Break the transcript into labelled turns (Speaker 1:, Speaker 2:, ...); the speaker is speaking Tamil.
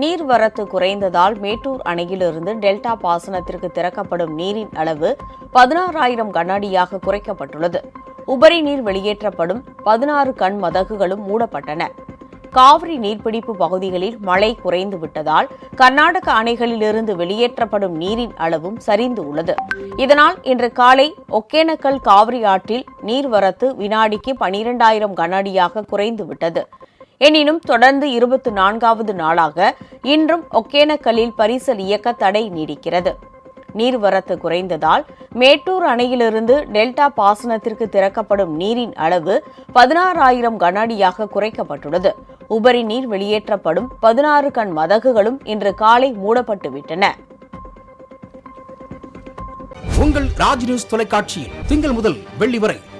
Speaker 1: நீர்வரத்து குறைந்ததால் மேட்டூர் அணையிலிருந்து டெல்டா பாசனத்திற்கு திறக்கப்படும் நீரின் அளவு பதினாறாயிரம் கனஅடியாக குறைக்கப்பட்டுள்ளது. உபரி நீர் வெளியேற்றப்படும் பதினாறு கண் மதகுகளும் மூடப்பட்டன. காவிரி நீர்பிடிப்பு பகுதிகளில் மழை குறைந்து விட்டதால் கர்நாடக அணைகளிலிருந்து வெளியேற்றப்படும் நீரின் அளவும் சரிந்து உள்ளது. இதனால் இன்று காலை ஒகேனக்கல் காவிரி ஆற்றில் நீர்வரத்து வினாடிக்கு பனிரெண்டாயிரம் கனஅடியாக குறைந்து விட்டது. எனினும் தொடர்ந்து இருபத்தி நான்காவது நாளாக இன்றும் ஒகேனக்கல்லில் பரிசல் இயக்க தடை நீடிக்கிறது. நீர்வரத்து குறைந்ததால் மேட்டூர் அணையிலிருந்து டெல்டா பாசனத்திற்கு திறக்கப்படும் நீரின் அளவு பதினாறாயிரம் கனஅடியாக குறைக்கப்பட்டுள்ளது. உபரி நீர் வெளியேற்றப்படும் பதினாறு கண் மதகுகளும் இன்று காலை மூடப்பட்டு விட்டன
Speaker 2: உங்கள் ராஜ் நியூஸ் தொலைக்காட்சியில் திங்கள் முதல் வெள்ளி வரை